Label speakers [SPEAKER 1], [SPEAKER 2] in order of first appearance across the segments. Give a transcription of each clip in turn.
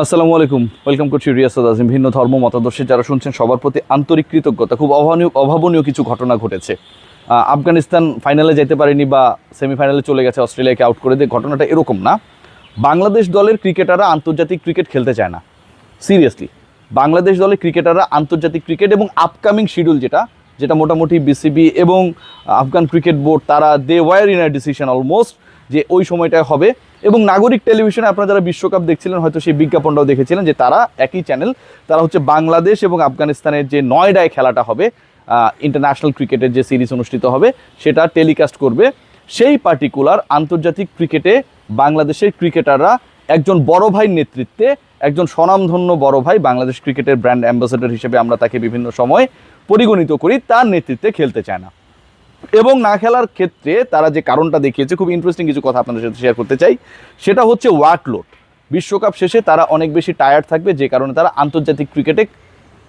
[SPEAKER 1] আসসালামু আলাইকুম। ওয়েলকাম করছি রিয়াসাদ আজিম। ভিন্ন ধর্ম, মতাদর্শে যারা শুনছেন, সবার প্রতি আন্তরিক কৃতজ্ঞতা। খুব অভাবনীয় অভাবনীয় কিছু ঘটনা ঘটেছে। আফগানিস্তান ফাইনালে যেতে পারেনি বা সেমিফাইনালে চলে গেছে, অস্ট্রেলিয়াকে আউট করে দিয়ে ঘটনাটা এরকম না। বাংলাদেশ দলের ক্রিকেটাররা আন্তর্জাতিক ক্রিকেট খেলতে চায় না। সিরিয়াসলি বাংলাদেশ দলের ক্রিকেটাররা আন্তর্জাতিক ক্রিকেট এবং আপকামিং শিডিউল যেটা যেটা মোটামুটি বিসিবি এবং আফগান ক্রিকেট বোর্ড তারা they were in a decision almost যে ওই সময়টায় হবে। এবং নাগরিক টেলিভিশনে আপনারা যারা বিশ্বকাপ দেখছিলেন, হয়তো সেই বিজ্ঞাপনটাও দেখেছিলেন যে তারা একই চ্যানেল তারা হচ্ছে বাংলাদেশ এবং আফগানিস্তানের যে নয়ডায় খেলাটা হবে ইন্টারন্যাশনাল ক্রিকেটের যে সিরিজ অনুষ্ঠিত হবে, সেটা টেলিকাস্ট করবে। সেই পার্টিকুলার আন্তর্জাতিক ক্রিকেটে বাংলাদেশের ক্রিকেটাররা একজন বড় ভাইয়ের নেতৃত্বে, একজন স্বনামধন্য বড় ভাই বাংলাদেশ ক্রিকেটের ব্র্যান্ড অ্যাম্বাসেডর হিসেবে আমরা তাকে বিভিন্ন সময় পরিগণিত করি, তার নেতৃত্বে খেলতে চায় না। এবং না খেলার ক্ষেত্রে তারা যে কারণটা দেখিয়েছে, খুব ইন্টারেস্টিং কিছু কথা আপনাদের সাথে শেয়ার করতে চাই। সেটা হচ্ছে ওয়ার্কলোড বিশ্বকাপ শেষে তারা অনেক বেশি টায়ার্ড থাকবে, যে কারণে তারা আন্তর্জাতিক ক্রিকেটে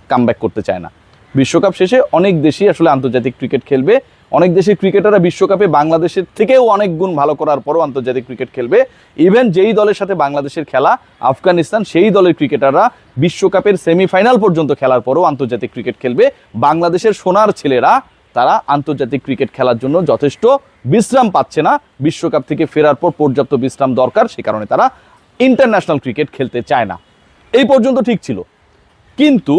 [SPEAKER 1] কামব্যাক করতে চায় না। বিশ্বকাপ শেষে অনেক দেশই আসলে আন্তর্জাতিক ক্রিকেট খেলবে। অনেক দেশের ক্রিকেটাররা বিশ্বকাপে বাংলাদেশের থেকেও অনেক গুণ ভালো করার পরও আন্তর্জাতিক ক্রিকেট খেলবে। ইভেন যেই দলের সাথে বাংলাদেশের খেলা, আফগানিস্তান, সেই দলের ক্রিকেটাররা বিশ্বকাপের সেমিফাইনাল পর্যন্ত খেলার পরও আন্তর্জাতিক ক্রিকেট খেলবে। বাংলাদেশের সোনার ছেলেরা তারা আন্তর্জাতিক ক্রিকেট খেলার জন্য যথেষ্ট বিশ্রাম পাচ্ছে না। বিশ্বকাপ থেকে ফেরার পর পর্যাপ্ত বিশ্রাম দরকার, সে কারণে তারা ইন্টারন্যাশনাল ক্রিকেট খেলতে চায় না। এই পর্যন্ত ঠিক ছিল। কিন্তু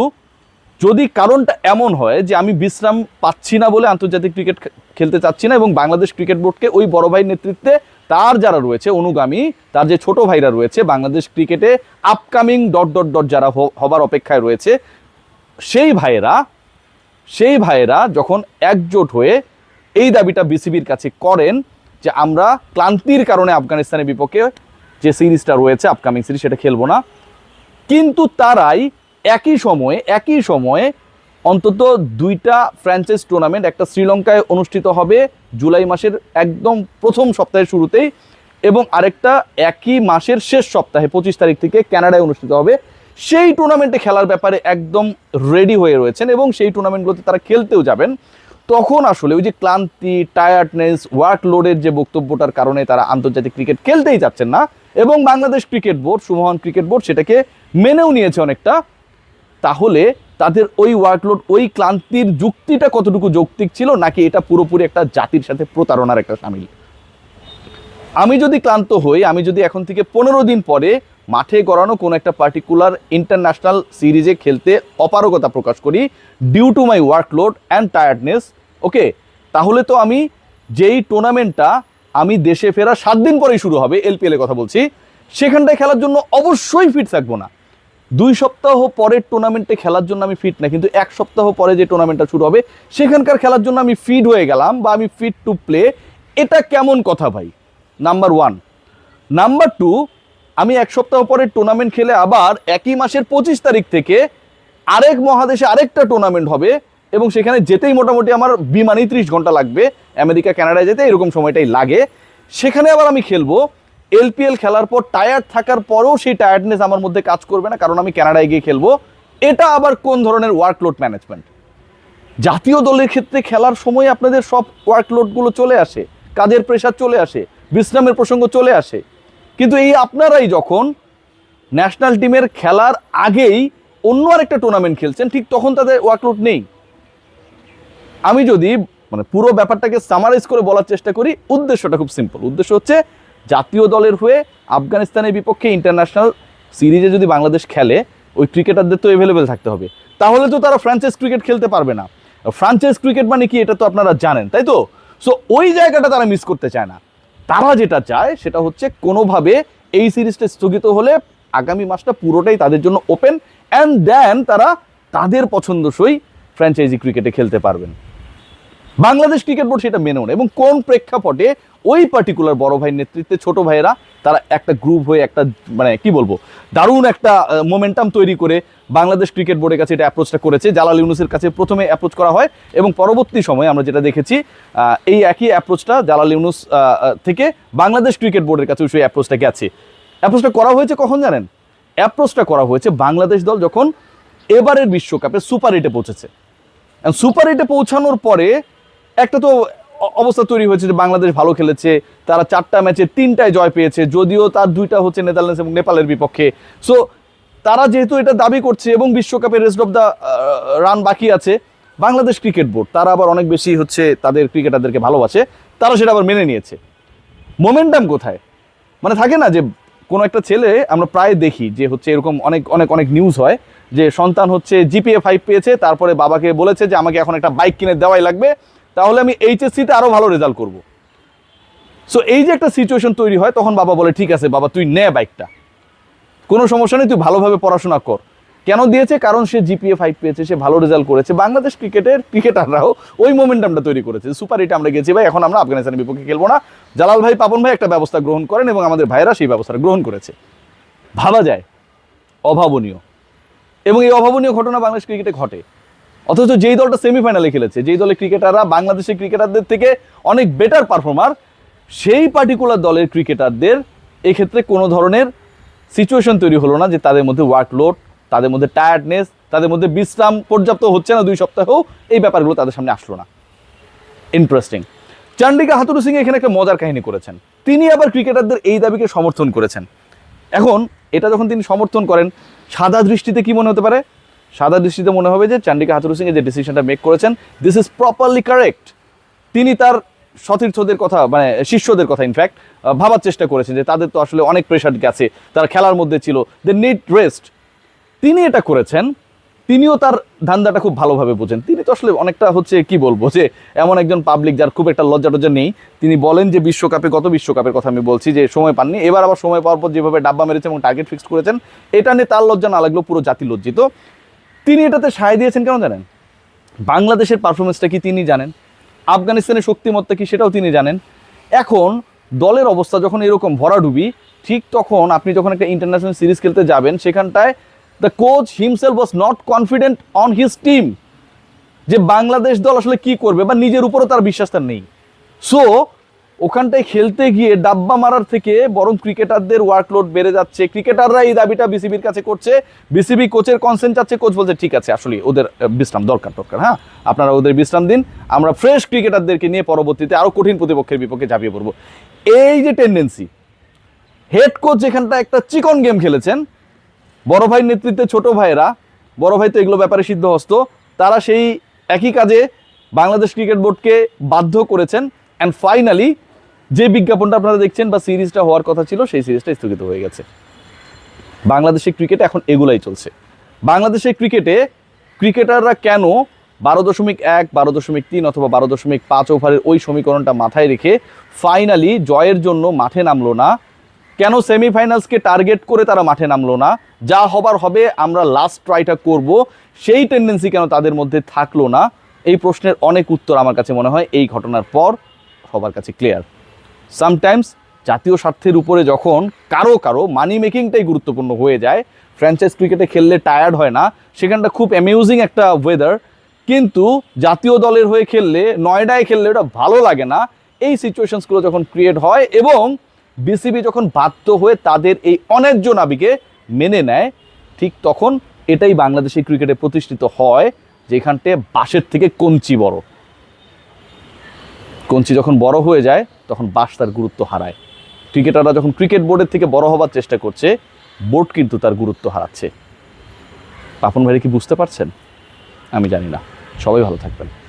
[SPEAKER 1] যদি কারণটা এমন হয় যে আমি বিশ্রাম পাচ্ছি না বলে আন্তর্জাতিক ক্রিকেট খেলতে চাচ্ছি না এবং বাংলাদেশ ক্রিকেট বোর্ডকে ওই বড় ভাইয়ের নেতৃত্বে তার যারা রয়েছে, অনুগামী, তার যে ছোট ভাইরা রয়েছে, বাংলাদেশ ক্রিকেটে আপকামিং ডট ডট ডট যারা হবার অপেক্ষায় রয়েছে, সেই ভাইয়েরা সেই ভাইয়েরা যখন একজোট হয়ে এই দাবিটা বিসিবির কাছে করেন যে আমরা ক্লান্তির কারণে আফগানিস্তানের বিপক্ষে যে সিরিজটা রয়েছে আপকামিং সিরিজ সেটা খেলব না। কিন্তু তারাই একই সময়ে একই সময়ে অন্তত দুইটা ফ্র্যাঞ্চাইজ টুর্নামেন্ট একটা শ্রীলঙ্কায় অনুষ্ঠিত হবে জুলাই মাসের একদম প্রথম সপ্তাহের শুরুতেই এবং আরেকটা একই মাসের শেষ সপ্তাহে পঁচিশ তারিখ থেকে কানাডায় অনুষ্ঠিত হবে। সেই টুর্নামেন্টে খেলার ব্যাপারে একদম রেডি হয়ে রয়েছেন এবং সেই টুর্নামেন্টগুলোতে তারা খেলতেও যাবেন। তখন আসলে ওই যে ক্লান্তি টায়ার্ডনেস ওয়ার্কলোডের যে বক্তব্যটার কারণে তারা আন্তর্জাতিক ক্রিকেট খেলতেই যাচ্ছেন না এবং বাংলাদেশ ক্রিকেট বোর্ড সুমোহন ক্রিকেট বোর্ড সেটাকে মেনেও নিয়েছে অনেকটা। তাহলে তাদের ওই ওয়ার্কলোড ওই ক্লান্তির যুক্তিটা কতটুকু যৌক্তিক ছিল নাকি এটা পুরোপুরি একটা জাতির সাথে প্রতারণার একটা সামিল? আমি যদি ক্লান্ত হই, আমি যদি এখন থেকে পনেরো দিন পরে মাঠে গড়ানো কোনো একটা পার্টিকুলার ইন্টারন্যাশনাল সিরিজে খেলতে অপারগতা প্রকাশ করি due to my workload and tiredness okay তাহলে তো আমি যেই টুর্নামেন্টটা আমি দেশে ফেরা সাত দিন পরেই শুরু হবে এলপিএল এর কথা বলছি, সেখানটায় খেলার জন্য অবশ্যই ফিট থাকব না। দুই সপ্তাহ পরের টুর্নামেন্টে খেলার জন্য আমি ফিট না, কিন্তু এক সপ্তাহ পরে যে টুর্নামেন্টটা শুরু হবে, সেখানকার খেলার জন্য আমি ফিট হয়ে গেলাম বা আমি ফিট টু প্লে এটা কেমন কথা ভাই? নাম্বার ওয়ান নাম্বার টু আমি এক সপ্তাহ পরে টুর্নামেন্ট খেলে আবার একই মাসের পঁচিশ তারিখ থেকে আরেক মহাদেশে আরেকটা টুর্নামেন্ট হবে এবং সেখানে যেতেই মোটামুটি আমার বিমানেই ত্রিশ ঘণ্টা লাগবে। আমেরিকা কানাডায় যেতে এরকম সময়টাই লাগে। সেখানে আবার আমি খেলব। এলপিএল খেলার পর টায়ার্ড থাকার পরেও সেই টায়ার্ডনেস আমার মধ্যে কাজ করবে না, কারণ আমি কানাডায় গিয়ে খেলব। এটা আবার কোন ধরনের ওয়ার্কলোড ম্যানেজমেন্ট জাতীয় দলের ক্ষেত্রে খেলার সময় আপনাদের সব ওয়ার্কলোডগুলো চলে আসে, কাজের প্রেশার চলে আসে, বিশ্রামের প্রসঙ্গ চলে আসে। কিন্তু এই আপনারাই যখন ন্যাশনাল টিমের খেলার আগেই অন্য আরেকটা টুর্নামেন্ট খেলছেন, ঠিক তখন তাদের ওয়ার্কলোড নেই। আমি যদি মানে পুরো ব্যাপারটাকে সামারাইজ করে বলার চেষ্টা করি, উদ্দেশ্যটা খুব সিম্পল উদ্দেশ্য হচ্ছে জাতীয় দলের হয়ে আফগানিস্তানের বিপক্ষে ইন্টারন্যাশনাল সিরিজে যদি বাংলাদেশ খেলে, ওই ক্রিকেটারদের তো অ্যাভেলেবেল থাকতে হবে। তাহলে তো তারা ফ্র্যাঞ্চাইজ ক্রিকেট খেলতে পারবে না। ফ্র্যাঞ্চাইজ ক্রিকেট মানে কি, এটা তো আপনারা জানেন, তাই তো? সো ওই জায়গাটা তারা মিস করতে চায় না। তারা যেটা চায় সেটা হচ্ছে কোনোভাবে এই সিরিজটা স্থগিত হলে আগামী মাসটা পুরোটাই তাদের জন্য ওপেন অ্যান্ড দেন তারা তাদের পছন্দসই ফ্র্যাঞ্চাইজি ক্রিকেটে খেলতে পারবেন। বাংলাদেশ ক্রিকেট বোর্ড সেটা মেনেও না এবং কোন প্রেক্ষাপটে ওই পার্টিকুলার বড় ভাইয়ের নেতৃত্বে ছোট ভাইয়েরা তারা একটা গ্রুপ হয়ে একটা মানে কি বলব, দারুণ একটা মোমেন্টাম তৈরি করে বাংলাদেশ ক্রিকেট বোর্ডের কাছে এটা অ্যাপ্রোচটা করেছে। জালাল ইউনুসের কাছে প্রথমে অ্যাপ্রোচ করা হয় এবং পরবর্তী সময়ে আমরা যেটা দেখেছি এই একই অ্যাপ্রোচটা জালাল ইউনুস থেকে বাংলাদেশ ক্রিকেট বোর্ডের কাছে সেই অ্যাপ্রোচটা গেছে অ্যাপ্রোচটা করা হয়েছে কখন জানেন? অ্যাপ্রোচটা করা হয়েছে বাংলাদেশ দল যখন এবারের বিশ্বকাপে সুপার এইটে পৌঁছেছে। সুপার এইটে পৌঁছানোর পরে একটা তো অবস্থা তৈরি হয়েছে যে বাংলাদেশ ভালো খেলেছে, তারা চারটা ম্যাচে তিনটায় জয় পেয়েছে, যদিও তার দুইটা হচ্ছে নেদারল্যান্ডস এবং নেপালের বিপক্ষে। সো তারা যেহেতু এটা দাবি করছে এবং বিশ্বকাপের রেস্ট অফ দ্য রান বাকি আছে, বাংলাদেশ ক্রিকেট বোর্ড তারা আবার অনেক বেশি হচ্ছে তাদের ক্রিকেটারদেরকে ভালোবাসে, তারা সেটা আবার মেনে নিয়েছে। মোমেন্টাম কোথায়? মানে থাকে না যে কোনো একটা ছেলে আমরা প্রায় দেখি যে হচ্ছে এরকম অনেক অনেক অনেক নিউজ হয় যে সন্তান হচ্ছে জিপিএ ফাইভ পেয়েছে, তারপরে বাবাকে বলেছে যে আমাকে এখন একটা বাইক কিনে দেওয়াই লাগবে তাহলে আমি এইচএসসিতে আরও ভালো রেজাল্ট করব। সো এই যে একটা সিচুয়েশন তৈরি হয়, তখন বাবা বলে, ঠিক আছে বাবা, তুই নে বাইকটা কোনো সমস্যা নেই, তুই ভালোভাবে পড়াশোনা কর। কেন দিয়েছে? কারণ সে জিপিএ ফাইভ পেয়েছে, সে ভালো রেজাল্ট করেছে। বাংলাদেশ ক্রিকেটের ক্রিকেটাররাও ওই মোমেন্টামটা তৈরি করেছে। সুপার হিটে আমরা গেছি ভাই, এখন আমরা আফগানিস্তানের বিপক্ষে খেলব না। জালাল ভাই, পাপন ভাই একটা ব্যবস্থা গ্রহণ করেন এবং আমাদের ভাইয়েরা সেই ব্যবস্থা গ্রহণ করেছে। ভাবা যায়, অভাবনীয়। এবং এই অভাবনীয় ঘটনা বাংলাদেশ ক্রিকেটে ঘটে। অথচ যেই দলটা সেমিফাইনালে খেলেছে, যেই দলের ক্রিকেটাররা বাংলাদেশের ক্রিকেটারদের থেকে অনেক বেটার পারফর্মার সেই পার্টিকুলার দলের ক্রিকেটারদের এক্ষেত্রে কোনো ধরনের সিচুয়েশন তৈরি হলো না যে তাদের মধ্যে ওয়ার্কলোড তাদের মধ্যে টায়ার্ডনেস তাদের মধ্যে বিশ্রাম পর্যাপ্ত হচ্ছে না দুই সপ্তাহেও এই ব্যাপারগুলো তাদের সামনে আসলো না। ইন্টারেস্টিং চান্ডিকা হাতুরু সিং এখানে একটা মজার কাহিনী করেছেন। তিনি আবার ক্রিকেটারদের এই দাবিকে সমর্থন করেছেন। এখন এটা যখন তিনি সমর্থন করেন, সাদা দৃষ্টিতে কি মনে হতে পারে? সাদা দৃষ্টিতে মনে হবে যে চান্ডিকা হাতুরু সিং যে ডিসিশনটা মেক করেছেন দিস ইজ প্রপারলি কারেক্ট তিনি তার সতীর্থদের কথা মানে শিষ্যদের কথা ইনফ্যাক্ট ভাবার চেষ্টা করেছেন যে তাদের তো আসলে অনেক প্রেশার গেছে, তারা খেলার মধ্যে ছিল দে নিড রেস্ট তিনি এটা করেছেন, তিনিও তার ধান্দাটা খুব ভালোভাবে বোঝেন। তিনি তো আসলে অনেকটা হচ্ছে কি বলব যে এমন একজন পাবলিক যার খুব একটা লজ্জা টজ্জা নেই। তিনি বলেন যে বিশ্বকাপে, গত বিশ্বকাপের কথা আমি বলছি যে সময় পাননি, এবার আবার সময় পাওয়ার পর যেভাবে ডাব্বা মেরেছে এবং টার্গেট ফিক্স করেছেন, এটা নিয়ে তার লজ্জা না লাগলেও পুরো জাতি লজ্জিত। তিনি এটাতে সায় দিয়েছেন কেন জানেন? বাংলাদেশের পারফরমেন্সটা কি তিনি জানেন? আফগানিস্তানের শক্তিমত্তা কি সেটাও তিনি জানেন? এখন দলের অবস্থা যখন এরকম ভরাডুবি, ঠিক তখন আপনি যখন একটা ইন্টারন্যাশনাল সিরিজ খেলতে যাবেন, সেখানটায় the coach himself was not confident on his team যে বাংলাদেশ দল আসলে কি করবে বা নিজের উপরও তার বিশ্বাস তার নেই। সো ওখানটায় খেলতে গিয়ে ডাব্বা মারার থেকে বরং ক্রিকেটারদের ওয়ার্কলোড বেড়ে যাচ্ছে। ক্রিকেটাররা এই দাবিটা বিসিবির কাছে করছে। বিসিবি কোচের কনসেন্ট চাচ্ছে, কোচ বলছে, ঠিক আছে আসলে ওদের বিশ্রাম দরকার দরকার হ্যাঁ? আপনারা ওদের বিশ্রাম দিন। আমরা ফ্রেশ ক্রিকেটারদেরকে নিয়ে পরবর্তীতে আরও কঠিন প্রতিপক্ষের বিপক্ষে ঝাঁপিয়ে পড়ব। এই যে টেন্ডেন্সি হেড কোচ যেখানটা একটা চিকন গেম খেলেছেন, বড় ভাইয়ের নেতৃত্বে ছোট ভাইয়েরা, বড় ভাই তো এগুলো ব্যাপারে সিদ্ধহস্ত, তারা সেই একই কাজে বাংলাদেশ ক্রিকেট বোর্ডকে বাধ্য করেছেন। অ্যান্ড ফাইনালি যে বিজ্ঞাপনটা আপনারা দেখছেন বা সিরিজটা হওয়ার কথা ছিল, সেই সিরিজটা স্থগিত হয়ে গেছে। বাংলাদেশের ক্রিকেট এখন এগুলাই চলছে। বাংলাদেশের ক্রিকেটে ক্রিকেটাররা কেন বারো দশমিক এক, বারো দশমিক তিন অথবা বারো দশমিক পাঁচ ওভারের ওই সমীকরণটা মাথায় রেখে ফাইনালি জয়ের জন্য মাঠে নামলো না। কেন সেমিফাইনালসকে টার্গেট করে তারা মাঠে নামলো না? যা হবার হবে, আমরা লাস্ট ট্রাইটা করব। সেই টেন্ডেন্সি কেন তাদের মধ্যে থাকল না? এই প্রশ্নের অনেক উত্তর আমার কাছে মনে হয় এই ঘটনার পর। সবার কাছে ক্লিয়ার সামটাইমস জাতীয় স্বার্থের উপরে যখন কারও কারও মানি মেকিংটাই গুরুত্বপূর্ণ হয়ে যায় ফ্র্যাঞ্চাইজ ক্রিকেটে খেললে টায়ার্ড হয় না, সেখানটা খুব অ্যামিউজিং একটা ওয়েদার কিন্তু জাতীয় দলের হয়ে খেললে, নয়ডায় খেললে ওটা ভালো লাগে না। এই সিচুয়েশনসগুলো যখন ক্রিয়েট হয় এবং বিসিবি যখন বাধ্য হয়ে তাদের এই অন্যায্য নাবিকে মেনে নেয়, ঠিক তখন এটাই বাংলাদেশের ক্রিকেটে প্রতিষ্ঠিত হয়, যেখানটে বাঁশের থেকে কঞ্চি বড়। কঞ্চি যখন বড় হয়ে যায়, তখন বাস তার গুরুত্ব হারায়। ক্রিকেটাররা যখন ক্রিকেট বোর্ডের থেকে বড় হবার চেষ্টা করছে, বোর্ড কিন্তু তার গুরুত্ব হারাচ্ছে। পাপন ভাই কি বুঝতে পারছেন? আমি জানি না। সবাই ভালো থাকবেন।